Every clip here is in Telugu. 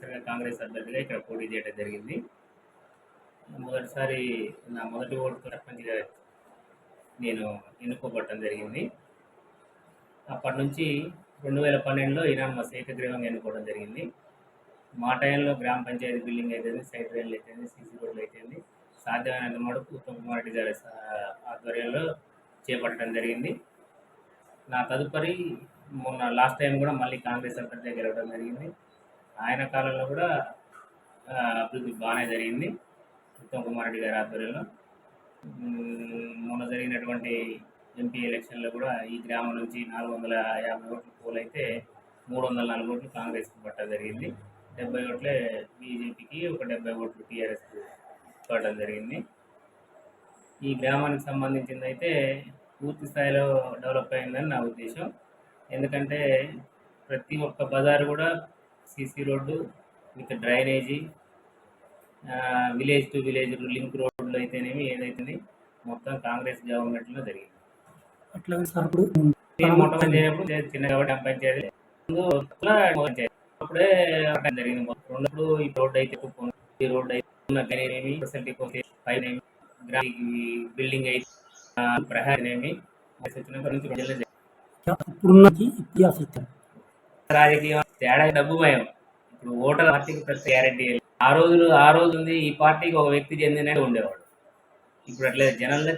తప్పనిసరిగా కాంగ్రెస్ అభ్యర్థిగా ఇక్కడ పోటీ చేయడం జరిగింది. మొదటిసారి నా మొదటి ఓటు సర్పంచ్గా నేను ఎన్నుకోబట్టడం జరిగింది. అప్పటి నుంచి రెండు వేల పన్నెండులో ఇనామస్ ఏకగ్రీవంగా ఎన్నుకోవడం జరిగింది. మా టైంలో గ్రామ పంచాయతీ బిల్డింగ్ అయితేంది సైడ్ రైళ్ళు అయితేంది సీసీ రోడ్లు అయితేంది. సాధ్యమైనంత మటుకు ఉత్తమ్ కుమార్ రెడ్డి గారి ఆధ్వర్యంలో చేపట్టడం జరిగింది. నా తదుపరి మొన్న లాస్ట్ టైం కూడా మళ్ళీ కాంగ్రెస్ అభ్యర్థిగా గెలవడం జరిగింది. ఆయన కాలంలో కూడా అభివృద్ధి బాగానే జరిగింది. ఉత్తమ్ కుమార్ రెడ్డి గారి ఆధ్వర్యంలో. మొన్న జరిగినటువంటి ఎంపీ ఎలక్షన్లో కూడా ఈ గ్రామం నుంచి నాలుగు వందల యాభై ఓట్లు పోలైతే మూడు వందల నాలుగు ఓట్లు కాంగ్రెస్కి పట్టడం జరిగింది. డెబ్బై ఓట్లే బీజేపీకి ఒక డెబ్బై ఓట్లు టీఆర్ఎస్కి పడడం జరిగింది. ఈ గ్రామానికి సంబంధించింది అయితే పూర్తి స్థాయిలో డెవలప్ అయిందని నా ఉద్దేశం. ఎందుకంటే ప్రతి ఒక్క బజారు కూడా CC road with drainage village to village link రోడ్లు అయితేనేమి ఏదైతుంది మొత్తం కాంగ్రెస్ గవర్నమెంట్లో జరిగింది. అట్లాగే సార్ ఇప్పుడు నేను మొట్టమొదటి చేయనప్పుడు చిన్న కాబట్టి పంచాయతీ అట్లా అప్పుడే జరిగింది రెండప్పుడు ఈ రోడ్ అయితే ఈ రోడ్ అయితే గనేమి ఫెసిలిటీ కోసం పైన బిల్డింగ్ అయితే ప్రహారనేమి వచ్చినాక రాజకీయం తేడా డబ్బు భయం. ఇప్పుడు ఓటర్ పార్టీకి ప్రతి గ్యారంటీ ఆ రోజులు ఆ రోజు ఉంది ఈ పార్టీకి ఒక వ్యక్తి చెందినట్టు ఉండేవాడు. ఇప్పుడు అట్లా జనంలో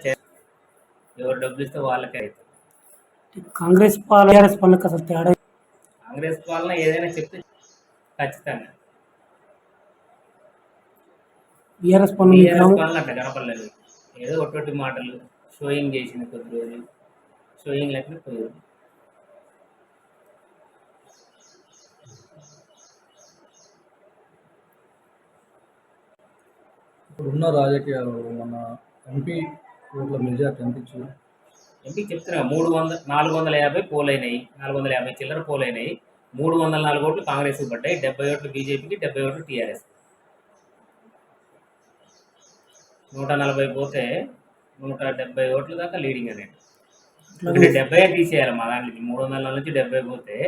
ఎవరు డబ్బులు ఇస్తే వాళ్ళకే అవుతుంది. కాంగ్రెస్ పాలన పాలనకు అసలు తేడా కాంగ్రెస్ పాలన ఏదైనా చెప్తే ఖచ్చితంగా. బీఆర్ఎస్ పాలన గ్రామం పాలన అట్లా కనపడలేదు. ఏదో ఒకటి మాటలు షోయింగ్ చేసింది కొద్ది రోజులు షోయింగ్ లేకుండా పోయింది ఇప్పుడున్న రాజకీయాలు మన ఎంపీ ఓట్ల మెజార్టీ ఇచ్చారు? ఎంపీ చెప్తున్నా మూడు వందల నాలుగు వందల యాభై పోలైనాయి. నాలుగు వందల యాభై చిల్లర పోలైనాయి. మూడు వందల నాలుగు ఓట్లు కాంగ్రెస్కి పడ్డాయి. డెబ్బై ఓట్లు బీజేపీకి డెబ్బై ఓట్లు టీఆర్ఎస్. నూట నలభై పోతే నూట డెబ్బై ఓట్ల దాకా లీడింగ్ అనేది డెబ్బై తీసేయాలి మా దాంట్లో. మూడు వందల నుంచి డెబ్బై పోతే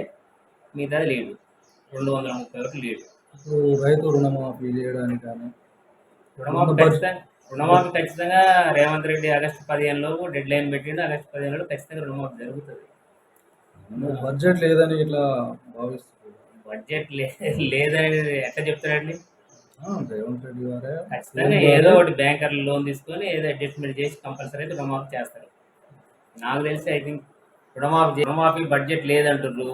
మిగతాది లీడు రెండు వందల ముప్పై ఓట్లు లీడు ఇప్పుడు రైతు రుణమాఫీ చేయడానికి కానీ రుణమాఫీ ఖచ్చితంగా రుణమాఫీ ఖచ్చితంగా రేవంత్ రెడ్డి ఆగస్టు పదిహేను లోపు డెడ్ లైన్ పెట్టిండు ఆగస్టు పదిహేను లోపు ఖచ్చితంగా రుణమాఫీ జరుగుతుంది. బడ్జెట్ లేదని ఇట్లా భావిస్తారు బడ్జెట్ లేదని ఎట్లా చెప్తారండి? ఆ, రేవంత్ రెడ్డి గారే ఖచ్చితంగా ఏదో ఒకటి బ్యాంకర్లు లోన్ తీసుకొని ఏదో అడ్జస్ట్మెంట్ చేసి కంపల్సరీ అయితే రుణమాఫీ చేస్తారు. నాకు తెలిసి ఐ థింక్ రుణమాఫీ రుణమాఫీ బడ్జెట్ లేదంటుర్రు.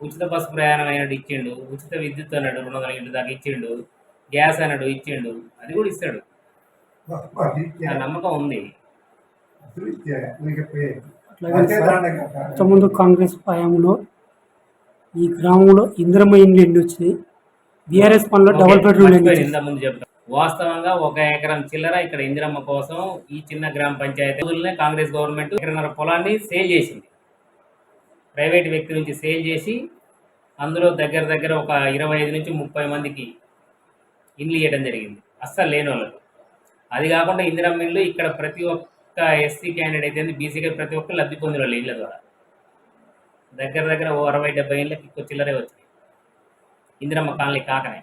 ఉచిత బస్సు ప్రయాణం అయినట్టు ఇచ్చిండు ఉచిత విద్యుత్ అన్నాడు రెండు వందల ఇంటి దాకా ఇచ్చిండు. గ్యాస్ అన్నాడు ఇచ్చిండు. అది కూడా ఇస్తాడు. ఆ నమ్మకం ఉంది. ఇంతకుముందు కాంగ్రెస్ హయాంలో ఈ గ్రామంలో ఇంద్రమ్మ ఇండ్లు ఎన్ని వచ్చినాయి. బీఆర్ఎస్ పనిలో డబుల్ బెడ్రూమ్ ఎన్ని మర్చిపోయాను వచ్చినాయి ఇంత ముందు చెప్తాను వాస్తవంగా ఒక ఎకరం చిల్లర ఇక్కడ ఇందిరమ్మ కోసం ఈ చిన్న గ్రామ పంచాయతీ కాంగ్రెస్ గవర్నమెంట్ ఎకరన్నర పొలాన్ని సేల్ చేసింది. ప్రైవేట్ వ్యక్తి నుంచి సేల్ చేసి అందులో దగ్గర దగ్గర ఒక ఇరవై ఐదు నుంచి ముప్పై మందికి ఇండ్లు ఇవ్వడం జరిగింది. అస్సలు లేని వాళ్ళకు అది కాకుండా ఇందిరమ్మ ఇల్లు ఇక్కడ ప్రతి ఒక్క ఎస్సీ క్యాండిడేట్ అయితే బీసీగా ప్రతి ఒక్కరు లబ్ధి పొందిన వాళ్ళు ఇళ్ళ ద్వారా. దగ్గర దగ్గర ఓ అరవై డెబ్బై ఇళ్ళకి ఎక్కువ చిల్లరే వచ్చినాయి. ఇందిరమ్మ కాలనీ కాకనే.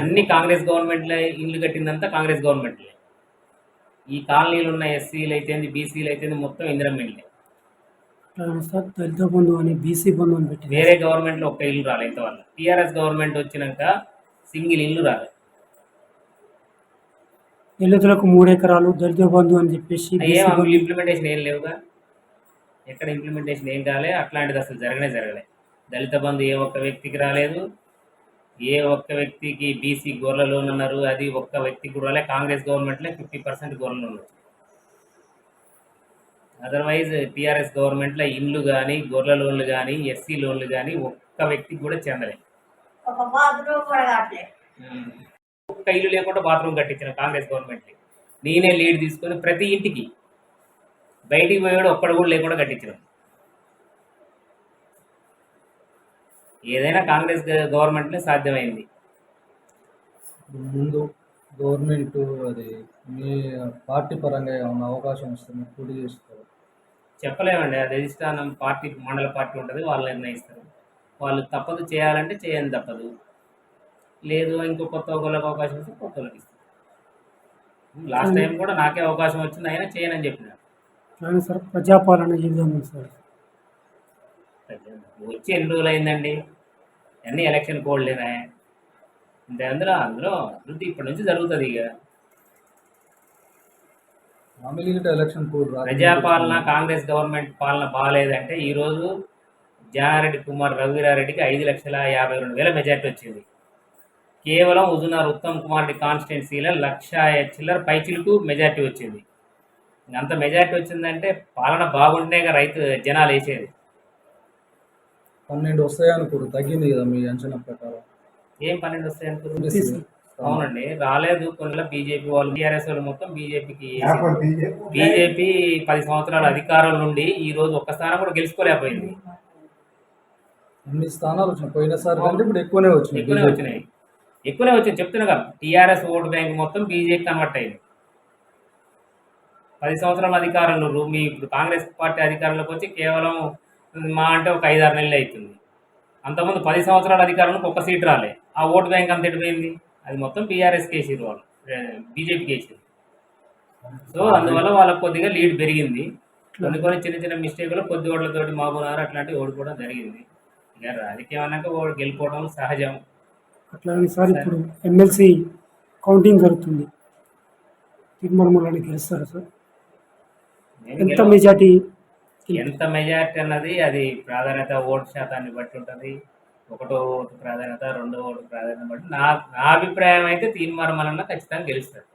అన్ని కాంగ్రెస్ గవర్నమెంట్లే ఇల్లు కట్టిందంతా కాంగ్రెస్ గవర్నమెంట్లే. ఈ కాలనీలు ఉన్న ఎస్సీలు అయితేంది బీసీలు అయితేంది మొత్తం ఇందిరమ్మ ఇల్లే. దళిత బంధు అని బీసీ బంధు అని పెట్టింది. వేరే గవర్నమెంట్లో ఒక్క ఇల్లు రాలే ఇంతవల్ల టీఆర్ఎస్ గవర్నమెంట్ వచ్చినాక సింగిల్ ఇల్లు రాలే దళితులకు మూడు ఎకరాలు దళిత బంధు అని చెప్పేసి ఏం ఇంప్లిమెంటేషన్ ఏం లేవుగా? ఎక్కడ ఇంప్లిమెంటేషన్ ఏం కాలే అట్లాంటిది అసలు జరగనే జరగలే. దళిత బంధు ఏ ఒక్క వ్యక్తికి రాలేదు. ఏ ఒక్క వ్యక్తికి బీసీ గొర్రెల లోన్ అన్నారు అది ఒక్క వ్యక్తికి కూడా రాలే. కాంగ్రెస్ గవర్నమెంట్లో ఫిఫ్టీ పర్సెంట్ గొర్రెల లోన్ అదర్వైజ్ టీఆర్ఎస్ గవర్నమెంట్లో ఇండ్లు కానీ గొర్రెల లోన్లు కానీ ఎస్సీ లోన్లు కానీ ఒక్క వ్యక్తికి కూడా చెందలే. ఒక బాత్రూమ్ కూడా. ఒక్క ఇల్లు లేకుండా బాత్రూమ్ కట్టించిన కాంగ్రెస్ గవర్నమెంట్ నేనే లీడ్ తీసుకొని ప్రతి ఇంటికి బయటికి పోయాడు ఒక్కడు కూడా లేకుండా కట్టించిన. ఏదైనా కాంగ్రెస్ గ- గవర్నమెంట్నే సాధ్యమైంది. ముందు గవర్నమెంట్ అది మీ పార్టీ పరంగా ఏమన్నా అవకాశం వస్తే మీరు పోటీ చేస్తారు చెప్పలేమండి. అది అధిష్టానం పార్టీ మండల పార్టీ ఉంటుంది వాళ్ళు నిర్ణయిస్తారు. వాళ్ళు తప్పదు చేయాలంటే చేయని తప్పదు. లేదు ఇంకో కొత్త ఒకళ్ళకి అవకాశం వస్తే కొత్త వాళ్ళకి ఇస్తాం. లాస్ట్ టైం కూడా నాకే అవకాశం వచ్చింది అయినా చేయనని చెప్పిన కానీ సార్ ప్రజాపాలన ఏ విధంగా ఉంది సార్? వచ్చి ఎన్ని రోజులు అయిందండి? అన్ని ఎలక్షన్ కోడ్లేనా అంటే అందులో అందులో అభివృద్ధి ఇప్పటి నుంచి జరుగుతుంది ఇక. ఎలక్షన్ కోడ్ ప్రజాపాలన కాంగ్రెస్ గవర్నమెంట్ పాలన బాగాలేదంటే ఈరోజు జానారెడ్డి కుమార్ రఘువీరారెడ్డికి ఐదు లక్షల యాభై రెండు వేల మెజార్టీ వచ్చింది. కేవలం హుజునార్ ఉత్తమ్ కుమార్ రెడ్డి కాన్స్టిట్యున్సీలో లక్ష చిల్లర పైచిలకు మెజార్టీ వచ్చింది. అంత మెజార్టీ వచ్చిందంటే పాలన బాగుంటేగా రైతు జనాలు వేసేది. పన్నెండు వస్తాయి అనుకోరు తగ్గింది కదా మీ అంచనా ప్రకారం. ఏం పన్నెండు వస్తాయి ఎంపీసీ అవునండి. రాలేదు. కొన్ని బీజేపీ వాళ్ళు టీఆర్ఎస్ వాళ్ళు మొత్తం బీజేపీకి బీజేపీ. పది సంవత్సరాల అధికారం నుండి ఈ రోజు ఒక్క స్థానం కూడా గెలుచుకోలేకపోయింది. ఎన్ని స్థానాలు వచ్చినాయి? పోయినసారి కంటే ఇప్పుడు ఎక్కువనే వచ్చినాయి ఎక్కువనే. వచ్చినాయి. ఎక్కువనే వచ్చింది. చెప్తున్నా టీఆర్ఎస్ ఓటు బ్యాంక్ మొత్తం బీజేపీ కన్వర్ట్ అయింది. పది సంవత్సరాల అధికారంలో మీ ఇప్పుడు కాంగ్రెస్ పార్టీ అధికారంలోకి వచ్చి కేవలం మా అంటే ఒక ఐదారు నెలలు అవుతుంది. అంతకుముందు పది సంవత్సరాల అధికారంలోకి ఒక్క సీట్ రాలే. ఆ ఓటు బ్యాంక్ అంత ఎడిపోయింది అది మొత్తం బీఆర్ఎస్ కేసీరు వాళ్ళు. బీజేపీకి వేసారు సో అందువల్ల వాళ్ళకి కొద్దిగా లీడ్ పెరిగింది. కొన్ని కొన్ని చిన్న చిన్న మిస్టేక్లు కొద్ది ఓట్లతోటి మహబూబ్నగర్ అట్లాంటివి ఓడిపోవడం జరిగింది. రాజకీయం అన్నాక గెలిపోవడం సహజం. అట్లానే సార్ ఇప్పుడు ఎమ్మెల్సీ కౌంటింగ్ జరుగుతుంది. తిరుమలమలని గెలుస్తారా సార్? ఎంత మెజార్టీ? ఎంత మెజార్టీ అన్నది అది ప్రాధాన్యత ఓటు శాతాన్ని బట్టి ఉంటుంది. ఒకటో ఓటు ప్రాధాన్యత రెండో ఓటు ప్రాధాన్యత బట్టి నా నా అభిప్రాయం అయితే తీర్మానం ఖచ్చితంగా గెలుస్తారు.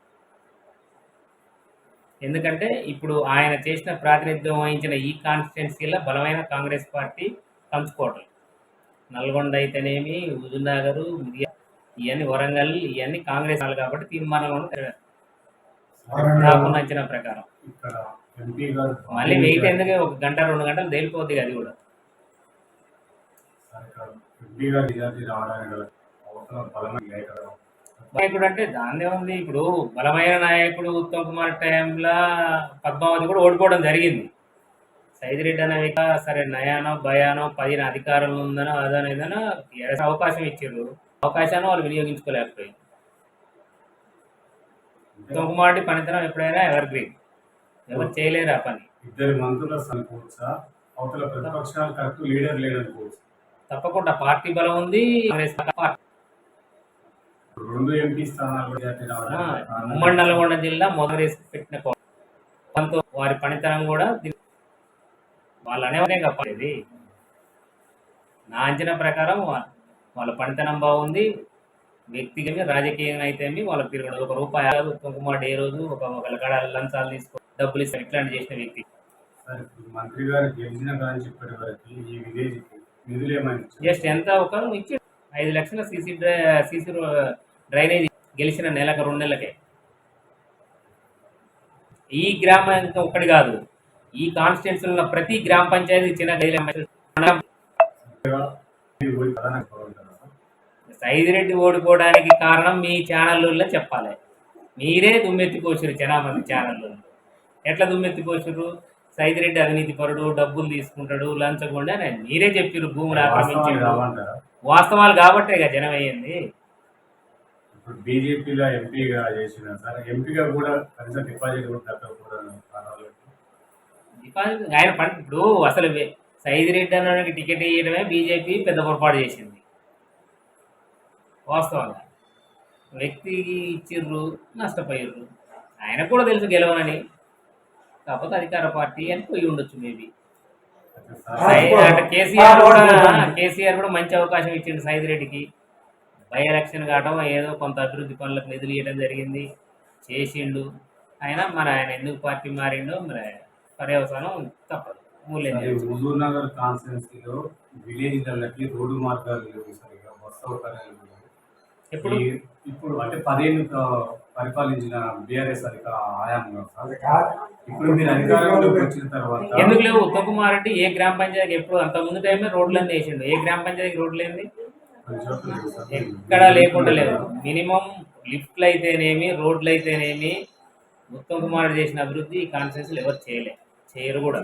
ఎందుకంటే ఇప్పుడు ఆయన చేసిన ప్రాతినిధ్యం వహించిన ఈ కాన్స్టిట్యున్సీలో బలమైన కాంగ్రెస్ పార్టీ పంచుకోవటం. నల్గొండ అయితేనేమి హుజూర్నగర్ మిర్యాల ఇవన్నీ వరంగల్ ఇవన్నీ కాంగ్రెస్ వాళ్ళు కాబట్టి తీర్మానం నాకు నచ్చిన ప్రకారం. మళ్ళీ వెయిట్ ఎందుకు? ఒక గంట రెండు గంటలు తేలిపోద్ది అది కూడా. నాయకుడు అంటే దాన్నే ఉంది. ఇప్పుడు బలమైన నాయకుడు ఉత్తమ్ కుమార్ టైంలో పద్మావతి కూడా ఓడిపోవడం జరిగింది. సైదిరెడ్డి అనే సరే నయానో భయానో పదిన అధికారంలో ఉందనో అదనో ఏదనో అవకాశం ఇచ్చారు అవకాశాన్ని వాళ్ళు వినియోగించుకోలేకపోయింది ఉత్తమ్ కుమార్ రెడ్డి పనితనం ఎప్పుడైనా ఎవర్ గ్రీన్ ఎవరు చేయలేరు ఆ పని. ఇద్దరు మంత్రుల అనుకోవచ్చా? అవతల ప్రతిపక్షాలు కరెక్ట్ లీడర్ లేదనుకోవచ్చు తప్పకుండా పార్టీ బలం ఉంది రెండు ఎంపీ స్థానాలు ఉమ్మడి నల్గొండ జిల్లా మొదటి పెట్టిన వారి పనితనం కూడా వాళ్ళు అనేవనే కప్పలేదు నా అంచనా ప్రకారం వాళ్ళ పనితనం బాగుంది. వ్యక్తిగత రాజకీయంగా అయితే వాళ్ళకి తిరగడం ఒక రూపాయి రెడ్డి ఏ రోజు ఒక ఒకళ్ళ కాడ లంచాలు తీసుకో డబ్బులు ఇస్తారు. ఇట్లాంటి చేసిన వ్యక్తి. మంత్రి గారు గెలిచిన కానీ చెప్పేటి వరకు ఈ విలేజ్ నిధులు ఏమైనా ఇచ్చారు? జస్ట్ ఎంత ఒక ఇచ్చి ఐదు లక్షల సీసీ సీసీ డ్రైనేజ్ గెలిచిన నెలకు రెండు నెలలకే. ఈ గ్రామం ఇంకా ఒక్కటి కాదు. ఈ కాన్స్టిట్యున్సీలో ఉన్న ప్రతి గ్రామ పంచాయతీ చిన్న కదా. సైదిరెడ్డి ఓడిపోవడానికి కారణం మీ ఛానళ్ళలో చెప్పాలి. మీరే దుమ్మెత్తిపోసారు చాలా మంది ఎట్లా దుమ్మెత్తిపోసారు సైదిరెడ్డి అవినీతి పరుడు డబ్బులు తీసుకుంటాడు లంచగొండ అని మీరే చెప్పారు భూములు ఆక్రమించాడు కావంటారా? వాస్తవాలు కాబట్టే ఇక జనం అయ్యింది. ఇప్పుడు బీజేపీలో ఎంపీగా చేసిన సార్ ఎంపీగా కూడా కనీసం డిపాజిట్ కూడా ఆయన పని ఇప్పుడు అసలు సైదిరెడ్డి అన్నకి టికెట్ ఇవ్వడమే బీజేపీ పెద్ద పొరపాటు చేసింది. వాస్తవంగా. వ్యక్తికి ఇచ్చిర్రు నష్టపోయారు ఆయన కూడా తెలుసు గెలవనని. కాకపోతే అధికార పార్టీ అని పోయి ఉండొచ్చు మేబీ. అంటే కేసీఆర్ కూడా కేసీఆర్ కూడా మంచి అవకాశం ఇచ్చిండు సైదిరెడ్డికి బై ఎలక్షన్ కావడం ఏదో కొంత అభివృద్ధి పనులకు నిధులు ఇవ్వడం జరిగింది. చేసిండు. అయినా మరి ఆయన ఎందుకు పార్టీ మారిండో మరి పర్యవసానం తప్పదు. హుజూర్ నగర్ కాన్స్టిట్యున్సీలో విలేజ్లకి రోడ్డు మార్గాలు లేవు సరిగా బస్ సౌకర్యాలు ఈ- ఇప్పుడు అంటే పదేళ్ళు పరిపాలించిన బీఆర్ఎస్ సార్. ఇప్పుడు మీరు అధికారంలోకి వచ్చిన తర్వాత ఎందుకు లేవు? ఉత్తమ్ కుమార్ రెడ్డి ఏ గ్రామ పంచాయతీకి ఎప్పుడు అంత ముందు టైమే రోడ్లన్నీ వేసిండు. ఏ గ్రామ పంచాయతీకి రోడ్లు ఏంది. ఎక్కడా లేకుండా లేదు. మినిమం లిఫ్ట్లు అయితేనేమి రోడ్లు అయితేనేమి ఉత్తమ్ కుమార్ చేసిన అభివృద్ధి ఈ కాన్స్టిట్యూన్సీలు ఎవరు చేయలే చేయరు కూడా.